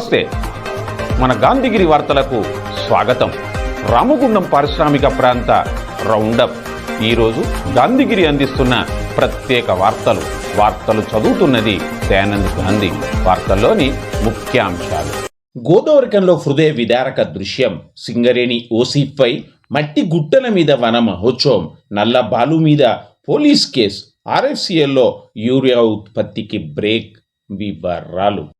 నమస్తే. మన గాంధీగిరి వార్తలకు స్వాగతం. రామగుండం పారిశ్రామిక ప్రాంత రౌండప్. ఈరోజు గాంధీగిరి అందిస్తున్న ప్రత్యేక వార్తలు. వార్తలు చదువుతున్నది దయానంద్ గాంధీ. వార్తల్లోని ముఖ్యాంశాలు. గోదావరికంలో హృదయ విదారక దృశ్యం. సింగరేణి ఓసీపై మట్టి గుట్టల మీద వన మహోత్సవం. నల్ల బాలు మీద పోలీస్ కేస్. ఆర్ఎఫ్సిఎల్లో యూరియా ఉత్పత్తికి బ్రేక్. వివరాలు.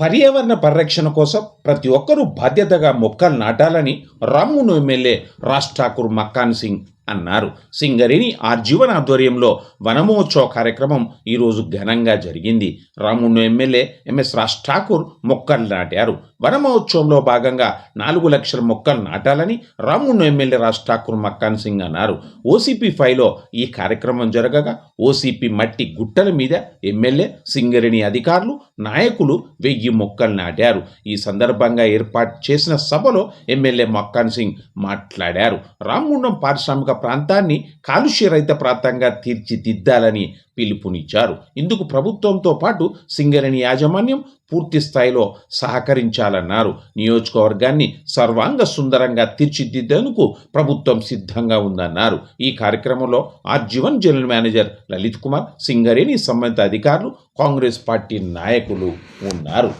పర్యావరణ పరిరక్షణ కోసం ప్రతి ఒక్కరూ బాధ్యతగా మొక్కలు నాటాలని రామ్మును ఎమ్మెల్యే రాజ్ ఠాకూర్ మక్కాన్ సింగ్ అన్నారు. సింగరేణి ఆర్జీవన్ ఆధ్వర్యంలో వనమహోత్సవ కార్యక్రమం ఈరోజు ఘనంగా జరిగింది. రామును ఎమ్మెల్యే ఎంఎస్ రాజ్ ఠాకూర్ మొక్కలు నాటారు. వనమహోత్సవంలో భాగంగా నాలుగు లక్షల మొక్కలు నాటాలని రామును ఎమ్మెల్యే రాజ్ ఠాకూర్ మక్కాన్ సింగ్ అన్నారు. ఓసీపీ ఫైవ్లో ఈ కార్యక్రమం జరగగా ఓసీపీ మట్టి గుట్టల మీద ఎమ్మెల్యే సింగరేణి అధికారులు నాయకులు వెయ్యి మొక్కలు నాటారు. ఈ సందర్భంగా ఏర్పాటు చేసిన సభలో ఎమ్మెల్యే మక్కాన్ సింగ్ మాట్లాడారు. రామగుండం పారిశ్రామిక ప్రాంతాన్ని కాలుష్య రహిత ప్రాంతంగా తీర్చిదిద్దాలని పిలుపునిచ్చారు. ఇందుకు ప్రభుత్వంతో పాటు సింగరేణి యాజమాన్యం పూర్తి స్థాయిలో సహకరించాలన్నారు. నియోజకవర్గాన్ని సర్వాంగ సుందరంగా తీర్చిదిద్దేందుకు ప్రభుత్వం సిద్ధంగా ఉందన్నారు. ఈ కార్యక్రమంలో RG one general manager Lalit Kumar Singareni సంబంధిత అధికారులు కాంగ్రెస్ పార్టీ నాయకులు ఉన్నారు.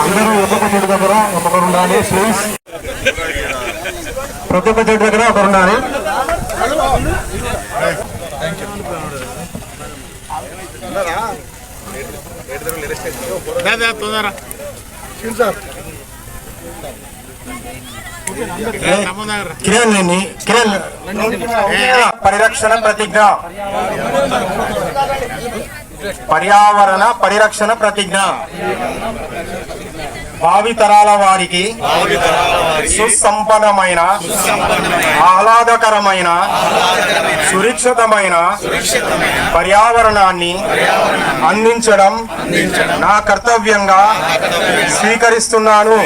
అందరూ ఒక్కొక్క చెట్టు దగ్గర ఒక్కొక్కరు ఉండాలి ప్లీజ్ ప్రతి ఒక్క చెట్టు దగ్గర ఒకరు ఉండాలి. కిరణ్ కిరణ్. పరిరక్షణ ప్రతిజ్ఞ. పర్యావరణ పరిరక్షణ ప్రతిజ్ఞ. భావి తరాల వారికి సుసంపన్నమైన ఆహ్లాదకరమైన సురక్షితమైన పర్యావరణాన్ని అందించడం నా కర్తవ్యంగా స్వీకరిస్తున్నాను.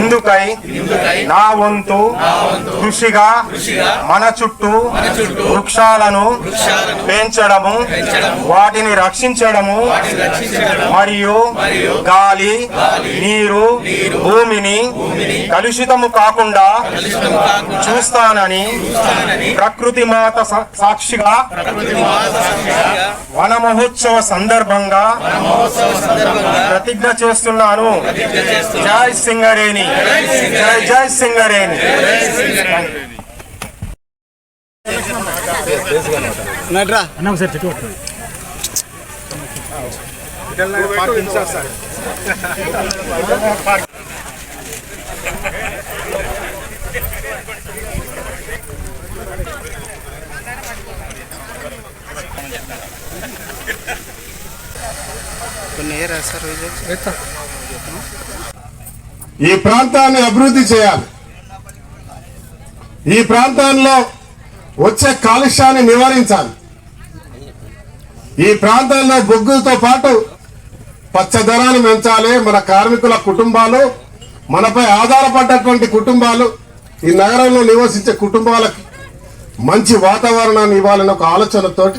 ఇందుకై నా వంతు కృషిగా మన చుట్టూ వృక్షాలను పెంచడము వాటిని రక్షించడము మరియు గాలి నీరు భూమిని కలుషితము కాకుండా చూస్తానని ప్రకృతి మాత సా- సాక్షిగా వన మహోత్సవ సందర్భంగా ప్రతిజ్ఞ చేస్తున్నాను. జై సింగరేణి. జై జై సింగరేణి. ఈ ప్రాంతాన్ని అభివృద్ధి చేయాలి. ఈ ప్రాంతంలో వచ్చే కాలుష్యాన్ని నివారించాలి. ఈ ప్రాంతంలో బొగ్గులతో పాటు పచ్చదనాన్ని పెంచాలి. మన కార్మికుల కుటుంబాలు మనపై ఆధారపడ్డటువంటి కుటుంబాలు ఈ నగరంలో నివసించే కుటుంబాలకు మంచి వాతావరణాన్ని ఇవ్వాలని ఒక ఆలోచనతోటి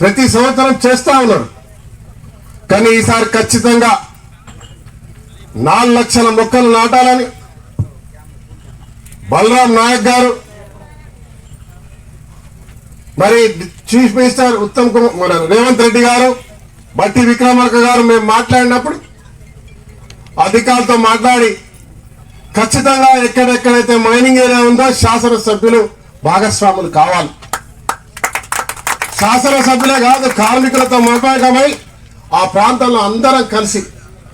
ప్రతి సంవత్సరం చేస్తా ఉన్నారు. కానీ ఈసారి ఖచ్చితంగా నాలుగు లక్షల మొక్కలు నాటాలని బలరాం నాయక్ గారు మరి చీఫ్ మినిస్టర్ ఉత్తమ్ కుమార్ మన రేవంత్ రెడ్డి గారు బట్టి విక్రమార్క గారు మేము మాట్లాడినప్పుడు అధికారులతో మాట్లాడి ఖచ్చితంగా ఎక్కడెక్కడైతే మైనింగ్ ఏరియా ఉందో శాసనసభ్యులు భాగస్వాములు కావాలి. శాసనసభ్యులే కాదు కార్మికులతో మమేకమై ఆ ప్రాంతంలో అందరం కలిసి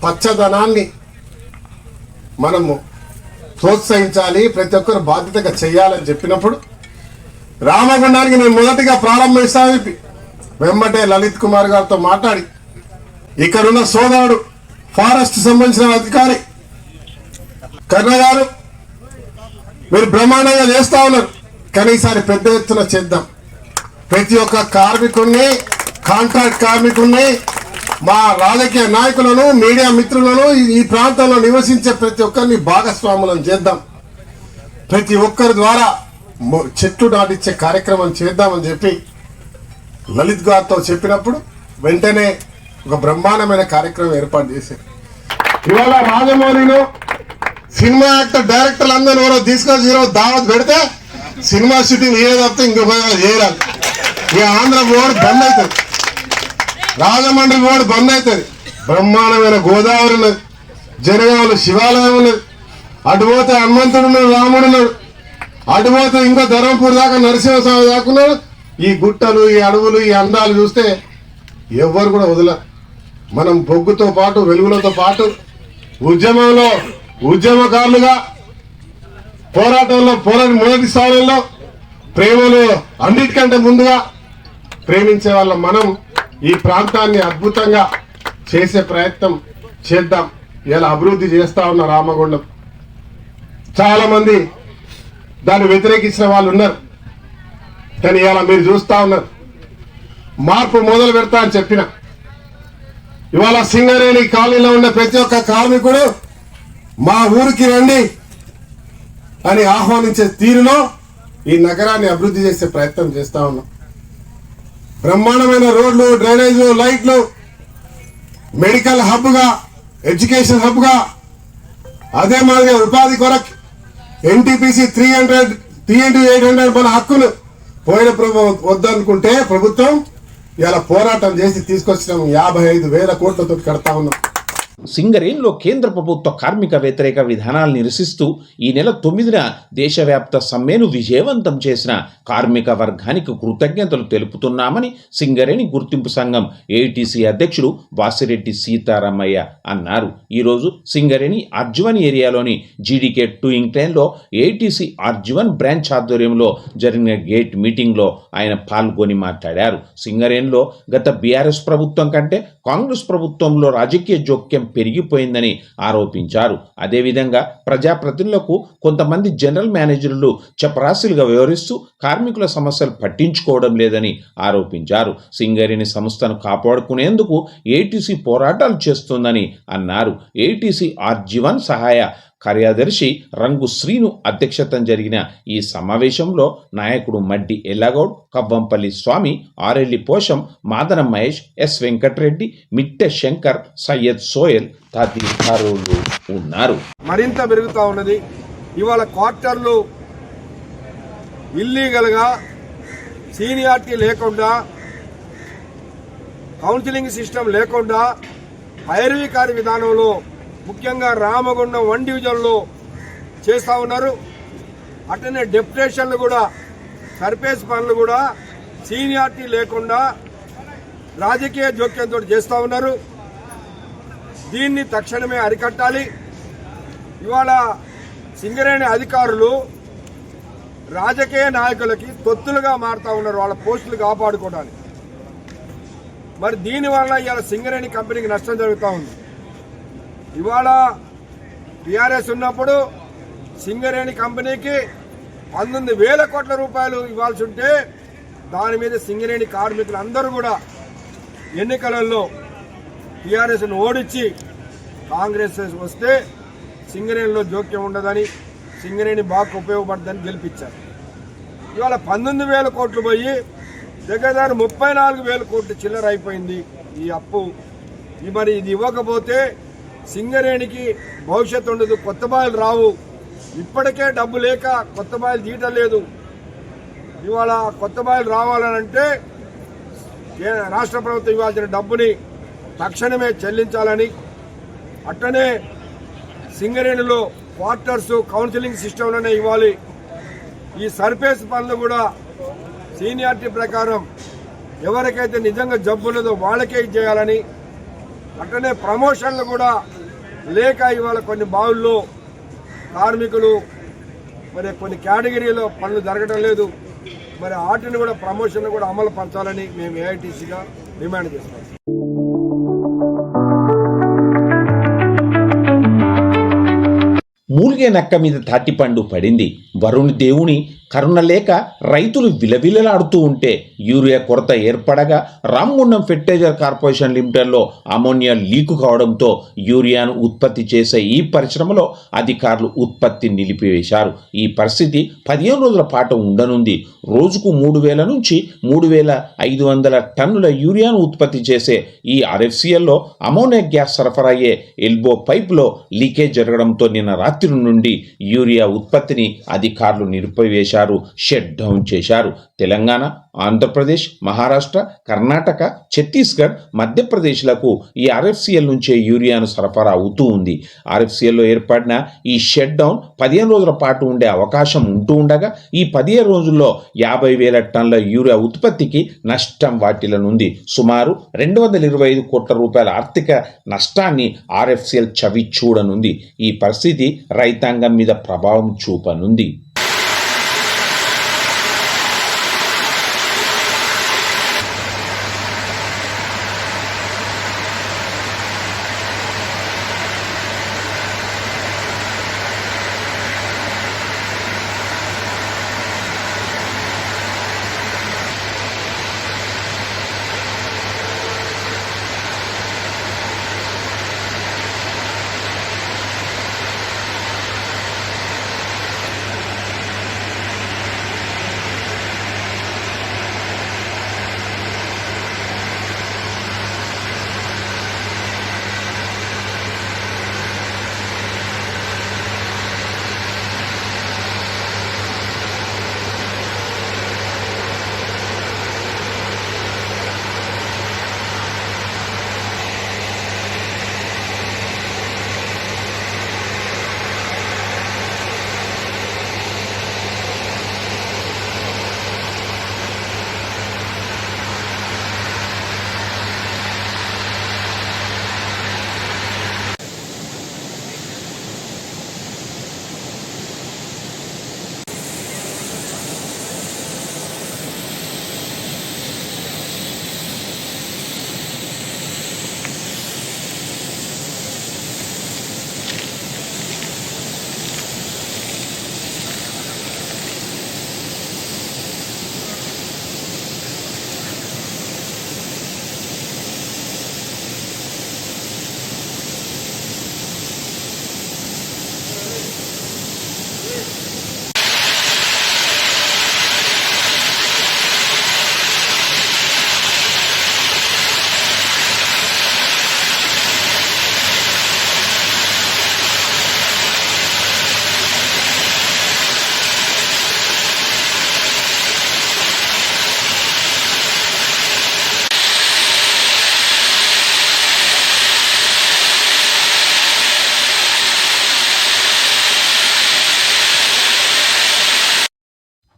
పచ్చదనాన్ని మనము ప్రోత్సహించాలి ప్రతి ఒక్కరు బాధ్యతగా చేయాలని చెప్పినప్పుడు రామగుండానికి నేను మొదటిగా ప్రారంభిస్తానని చెప్పి వెంబటే లలిత్ కుమార్ గారితో మాట్లాడి ఇక్కడున్న సోదరుడు ఫారెస్ట్ సంబంధించిన అధికారి కర్ణ గారు మీరు బ్రహ్మాండంగా చేస్తా ఉన్నారు. కానీ ఈసారి పెద్ద ఎత్తున చేద్దాం. ప్రతి ఒక్క కార్మికుడిని కాంట్రాక్ట్ కార్మికుడిని మా రాజకీయ నాయకులను మీడియా మిత్రులను ఈ- ప్రాంతంలో నివసించే ప్రతి ఒక్కరిని భాగస్వాములను చేద్దాం. ప్రతి ఒక్కరి ద్వారా చెట్లు నాటించే కార్యక్రమం చేద్దామని చెప్పి లలిత్ గారితో చెప్పినప్పుడు వెంటనే ఒక బ్రహ్మాండమైన కార్యక్రమం ఏర్పాటు చేశారు. ఇవాళ రాజమౌళిలో సినిమా యాక్టర్ డైరెక్టర్లు అందరూ ఎవరో తీసుకొచ్చి ఈరోజు దావత్ పెడితే సినిమా షూటింగ్ ఏ తప్పితే ఇంకొక చేయరాదు ఇక ఆంధ్ర బోర్డు బంద్ అవుతుంది. రాజమండ్రి బోర్డు బంద్ అవుతుంది. బ్రహ్మాండమైన గోదావరి ఉన్నది. జనగామలో శివాలయం ఉన్నది. అటు పోతే హనుమంతుడు ఉన్నాడు రాముడు ఉన్నాడు. అటు పోతే ఇంకో ధర్మపూర్ దాకా నరసింహస్వామి దాకున్నాడు ఈ గుట్టలు ఈ అడవులు ఈ అందాలు చూస్తే ఎవ్వరు కూడా వదల. మనం బొగ్గుతో పాటు వెలుగులతో పాటు ఉద్యమంలో ఉద్యమకారులుగా పోరాటంలో పోరాటం మొదటి స్థానంలో ప్రేమలో అన్నిటికంటే ముందుగా ప్రేమించే వాళ్ళ మనం ఈ ప్రాంతాన్ని అద్భుతంగా చేసే ప్రయత్నం చేద్దాం. ఇలా అభివృద్ధి చేస్తా ఉన్న రామగుండం. చాలా మంది దాన్ని వ్యతిరేకించిన వాళ్ళు ఉన్నారు. కానీ ఇలా మీరు చూస్తా ఉన్నారు. మార్పు మొదలు పెడతా అని చెప్పిన. ఇవాళ సింగరేణి కాలనీలో ఉన్న ప్రతి ఒక్క కార్మికుడు మా ఊరికి రండి అని ఆహ్వానించే తీరులో ఈ నగరాన్ని అభివృద్ధి చేసే ప్రయత్నం చేస్తా ఉన్నాం. బ్రహ్మాండమైన రోడ్లు డ్రైనేజీలు లైట్లు మెడికల్ హబ్గా ఎడ్యుకేషన్ హబ్గా అదే మాదిరిగా ఉపాధి కొరకు NTPC three hundred three into eight hundred మన హక్కును పోయిన ప్రభుత్వం వద్దనుకుంటే ప్రభుత్వం ఇలా పోరాటం చేసి తీసుకొచ్చినాం యాభై ఐదు వేల కోట్లతో కడతా ఉన్నాం. సింగరేణిలో కేంద్ర ప్రభుత్వ కార్మిక వ్యతిరేక విధానాలు నిరసిస్తూ ఈ నెల తొమ్మిదిన దేశవ్యాప్త సమ్మెను విజయవంతం చేసిన కార్మిక వర్గానికి కృతజ్ఞతలు తెలుపుతున్నామని సింగరేణి గుర్తింపు సంఘం ఏటీసీ అధ్యక్షుడు వాసిరెడ్డి సీతారామయ్య అన్నారు. ఈరోజు సింగరేణి అర్జువన్ ఏరియాలోని జీడీకే టూ ఇంక్లైన్లో ఏటీసీ అర్జువన్ బ్రాంచ్ ఆధ్వర్యంలో జరిగిన గేట్ మీటింగ్లో ఆయన పాల్గొని మాట్లాడారు. సింగరేణిలో గత బీఆర్ఎస్ ప్రభుత్వం కంటే కాంగ్రెస్ ప్రభుత్వంలో రాజకీయ జోక్యం పెరిగిపోయిందని ఆరోపించారు. అదేవిధంగా ప్రజాప్రతినిధులకు కొంతమంది జనరల్ మేనేజర్లు చపరాశులుగా వ్యవహరిస్తూ కార్మికుల సమస్యలు పట్టించుకోవడం లేదని ఆరోపించారు. సింగరేణి సంస్థను కాపాడుకునేందుకు ఏటీసీ పోరాటాలు చేస్తుందని అన్నారు. ఏటీసీ ఆర్జీవన్ సహాయ కార్యదర్శి రంగు శ్రీను అధ్యక్షతన జరిగిన ఈ సమావేశంలో నాయకుడు మడ్డి ఎల్లగౌడ్ కవ్వంపల్లి స్వామి ఆరెల్లి పోషం మాదన మహేష్ ఎస్ వెంకటరెడ్డి మిట్టె శంకర్ సయ్యద్ సోయల్ తదితరులు ఉన్నారు. మరింత పెరుగుతూ ఉన్నది. ఇవాళ క్వార్టర్లు ఇల్లీగల్గా సీనియారిటీ లేకుండా కౌన్సిలింగ్ సిస్టమ్ లేకుండా పైరవికారి విధానంలో ముఖ్యంగా రామగుండం వన్ డివిజన్లో చేస్తూ ఉన్నారు. అట్లనే డెప్యుటేషన్లు కూడా సర్ఫేస్ పనులు కూడా సీనియారిటీ లేకుండా రాజకీయ జోక్యంతో చేస్తూ ఉన్నారు. దీన్ని తక్షణమే అరికట్టాలి. ఇవాళ సింగరేణి అధికారులు రాజకీయ నాయకులకి తొత్తులుగా మారుతా ఉన్నారు వాళ్ళ పోస్టులు కాపాడుకోవడానికి. మరి దీనివల్ల ఇవాళ సింగరేణి కంపెనీకి నష్టం జరుగుతూ ఉంది. ఇవాళ టీఆర్ఎస్ ఉన్నప్పుడు సింగరేణి కంపెనీకి పంతొమ్మిది వేల కోట్ల రూపాయలు ఇవ్వాల్సి ఉంటే దాని మీద సింగరేణి కార్మికులు అందరూ కూడా ఎన్నికలలో టీఆర్ఎస్ను ఓడించి కాంగ్రెస్ వస్తే సింగరేణిలో జోక్యం ఉండదని సింగరేణి బాగా ఉపయోగపడదని గెలిపించారు. ఇవాళ పంతొమ్మిది వేల కోట్లు పోయి దగ్గర దగ్గర ముప్పై నాలుగు వేల కోట్లు చిల్లర అయిపోయింది ఈ అప్పు. మరి ఇది ఇవ్వకపోతే సింగరేణికి భవిష్యత్తు ఉండదు. కొత్త బాయిలు రావు. ఇప్పటికే డబ్బు లేక కొత్త బాయిలు తీయటం లేదు. ఇవాళ కొత్త బాయిలు రావాలనంటే ఏ- రాష్ట్ర ప్రభుత్వం ఇవ్వాల్సిన డబ్బుని తక్షణమే చెల్లించాలని అట్టనే సింగరేణిలో క్వార్టర్స్ కౌన్సిలింగ్ సిస్టంలోనే ఇవ్వాలి. ఈ సర్ఫేస్ పనులు కూడా సీనియారిటీ ప్రకారం ఎవరికైతే నిజంగా జబ్బు ఉన్నదో వాళ్ళకే చేయాలని అట్లనే ప్రమోషన్లు కూడా లేక ఇవాళ కొన్ని బావుల్లో కార్మికులు మరి కొన్ని కేటగిరీలో పనులు జరగడం లేదు. మరి వాటిని కూడా ప్రమోషన్లు కూడా అమలు పరచాలని మేము ఏఐటీసీగా డిమాండ్ చేస్తున్నాం. మూలిగే నక్క మీద తాటిపండు పడింది. వరుణ్ దేవుని కరుణ లేక రైతులు విలవిలలాడుతూ ఉంటే యూరియా కొరత ఏర్పడగా రామ్గుండం ఫెర్టైజర్ కార్పొరేషన్ లిమిటెడ్లో అమోనియా లీకు కావడంతో యూరియాను ఉత్పత్తి చేసే ఈ పరిశ్రమలో అధికారులు ఉత్పత్తి నిలిపివేశారు. ఈ పరిస్థితి పదిహేను రోజుల పాటు ఉండనుంది. రోజుకు మూడు వేల నుంచి మూడు వేల ఐదు వందల టన్నుల యూరియాను ఉత్పత్తి చేసే ఈ ఆర్ఎఫ్సిఎల్లో అమోనియా గ్యాస్ సరఫరా అయ్యే ఎల్బో పైప్లో లీకేజ్ జరగడంతో నిన్న రాత్రి నుండి యూరియా ఉత్పత్తిని అధికారులు నిలిపివేశారు. షట్ డౌన్ చేశారు. తెలంగాణ ఆంధ్రప్రదేశ్ మహారాష్ట్ర కర్ణాటక ఛత్తీస్గఢ్ మధ్యప్రదేశ్లకు ఈ ఆర్ఎఫ్సిఎల్ నుంచే యూరియాను సరఫరా అవుతూ ఉంది. ఆర్ఎఫ్సిఎల్లో ఏర్పడిన ఈ షట్ డౌన్ పదిహేను రోజుల పాటు ఉండే అవకాశం ఉంటూ ఉండగా ఈ పదిహేను రోజుల్లో యాభై వేల టన్నుల యూరియా ఉత్పత్తికి నష్టం వాటిల్లనుంది. సుమారు రెండు వందల ఇరవై ఐదు కోట్ల రూపాయల ఆర్థిక నష్టాన్ని ఆర్ఎఫ్సిఎల్ చవి చూడనుంది ఈ పరిస్థితి రైతాంగం మీద ప్రభావం చూపనుంది.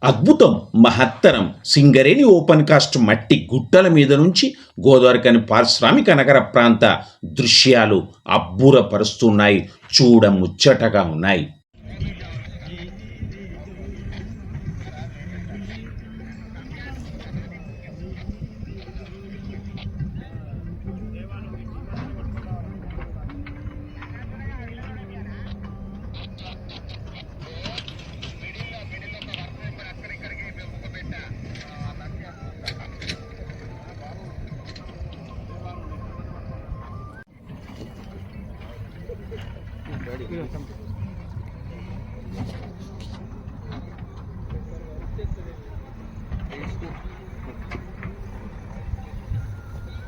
అద్భుతం మహత్తరం. సింగరేణి ఓపెన్ కాస్ట్ మట్టి గుట్టల మీద నుంచి గోదావరికని పారిశ్రామిక నగర ప్రాంత దృశ్యాలు అబ్బురపరుస్తున్నాయి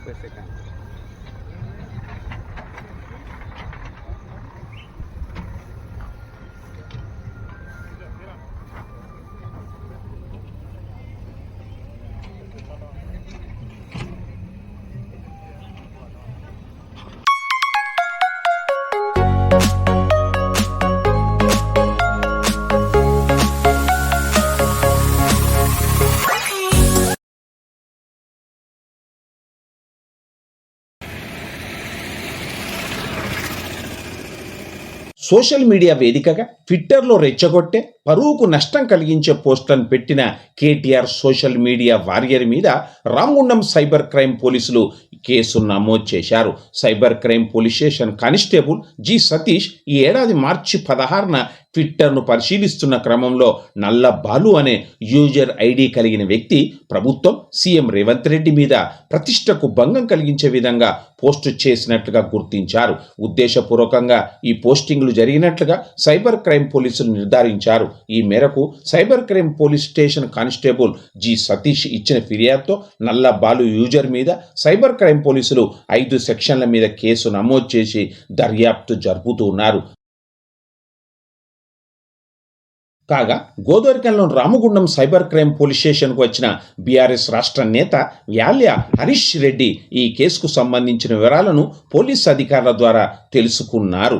después. సోషల్ మీడియా వేదికగా ట్విట్టర్లో రెచ్చగొట్టే పరువుకు నష్టం కలిగించే పోస్టులను పెట్టిన కేటీఆర్ సోషల్ మీడియా వారియర్ మీద రామగుండం సైబర్ క్రైమ్ పోలీసులు కేసు నమోదు చేశారు. Cyber crime police station constable G Satish ఈ ఏడాది మార్చి పదహారున ట్విట్టర్ను పరిశీలిస్తున్న క్రమంలో నల్ల బాలు అనే యూజర్ ఐడి కలిగిన వ్యక్తి ప్రభుత్వం సీఎం రేవంత్ రెడ్డి మీద ప్రతిష్టకు భంగం కలిగించే విధంగా పోస్టు చేసినట్లుగా గుర్తించారు. ఉద్దేశపూర్వకంగా ఈ పోస్టింగ్లు జరిగినట్లుగా సైబర్ క్రైమ్ పోలీసులు నిర్ధారించారు. ఈ మేరకు cyber crime police station constable G Satish ఇచ్చిన ఫిర్యాదుతో నల్ల బాలు యూజర్ మీద సైబర్ క్రైమ్ పోలీసులు ఐదు సెక్షన్ల మీద కేసు నమోదు చేసి దర్యాప్తు జరుపుతూ ఉన్నారు. కాగా గోదావరికంలో రామగుండం సైబర్ క్రైమ్ పోలీస్ స్టేషన్కు వచ్చిన బీఆర్ఎస్ రాష్ట్ర నేత వ్యాల్య హరీష్ రెడ్డి ఈ కేసుకు సంబంధించిన వివరాలను పోలీస్ అధికారుల ద్వారా తెలుసుకున్నారు.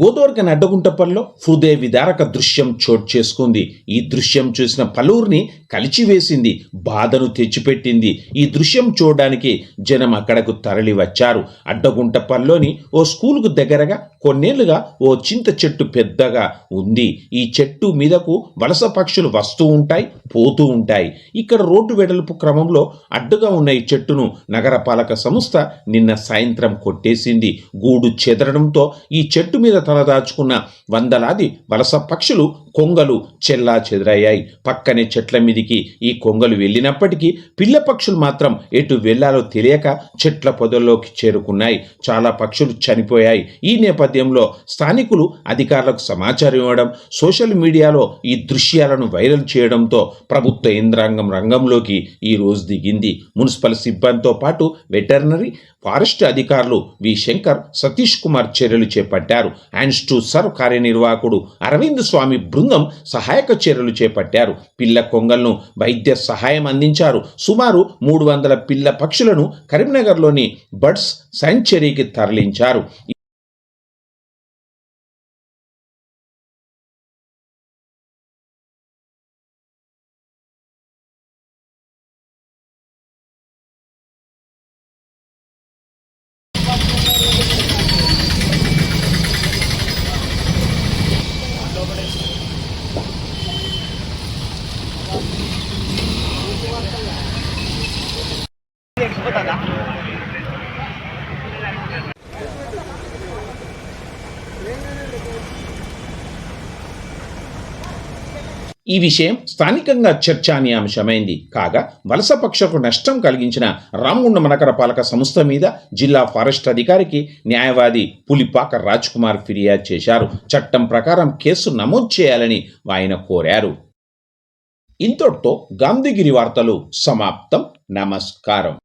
గోదావరికన్ అడ్డగుంటపల్లో హృదయ విదారక దృశ్యం చోటు చేసుకుంది. ఈ దృశ్యం చూసిన పలువురిని కలిచివేసింది బాధను తెచ్చిపెట్టింది. ఈ దృశ్యం చూడడానికి జనం అక్కడకు తరలి వచ్చారు. అడ్డగుంటపల్లోని ఓ స్కూలుకు దగ్గరగా కొన్నేళ్ళుగా ఓ చింత చెట్టు పెద్దగా ఉంది. ఈ చెట్టు మీదకు వలస పక్షులు వస్తూ ఉంటాయి పోతూ ఉంటాయి. ఇక్కడ రోడ్డు వెడల్పు క్రమంలో అడ్డుగా ఉన్న ఈ చెట్టును నగరపాలక సంస్థ నిన్న సాయంత్రం కొట్టేసింది. గూడు చెదరడంతో ఈ చెట్టు మీద తలదాచుకున్న వందలాది వలస పక్షులు కొంగలు చెల్లా చెదరయ్యాయి. పక్కనే చెట్ల మీదికి ఈ కొంగలు వెళ్ళినప్పటికీ పిల్ల పక్షులు మాత్రం ఎటు వెళ్ళాలో తెలియక చెట్ల పొదల్లోకి చేరుకున్నాయి. చాలా పక్షులు చనిపోయాయి. ఈ నేపథ్యంలో స్థానికులు అధికారులకు సమాచారం ఇవ్వడం సోషల్ మీడియాలో ఈ దృశ్యాలను వైరల్ చేయడంతో ప్రభుత్వ యంత్రాంగం రంగంలోకి ఈ రోజు దిగింది. మున్సిపల్ సిబ్బందితో పాటు వెటర్నరీ ఫారెస్ట్ అధికారులు వి శంకర్ సతీష్ కుమార్ చర్యలు చేపట్టారు. హ్యాండ్స్ టు సర్వ్ కార్యనిర్వాహకుడు అరవింద్ స్వామి బృందం సహాయక చర్యలు చేపట్టారు. పిల్ల కొంగలను వైద్య సహాయం అందించారు. సుమారు మూడు వందల పిల్ల పక్షులను కరీంనగర్లోని బర్డ్స్ శాంక్చరీకి తరలించారు. ఈ విషయం స్థానికంగా చర్చానీయాంశమైంది కాగా వలసపక్షకు నష్టం కలిగించిన రామగుండం నగరపాలక సంస్థ మీద జిల్లా ఫారెస్ట్ అధికారికి న్యాయవాది పులిపాక రాజ్ కుమార్ ఫిర్యాదు చేశారు. చట్టం ప్రకారం కేసు నమోదు చేయాలని ఆయన కోరారు. ఇంతటితో గాంధీగిరి వార్తలు సమాప్తం. నమస్కారం.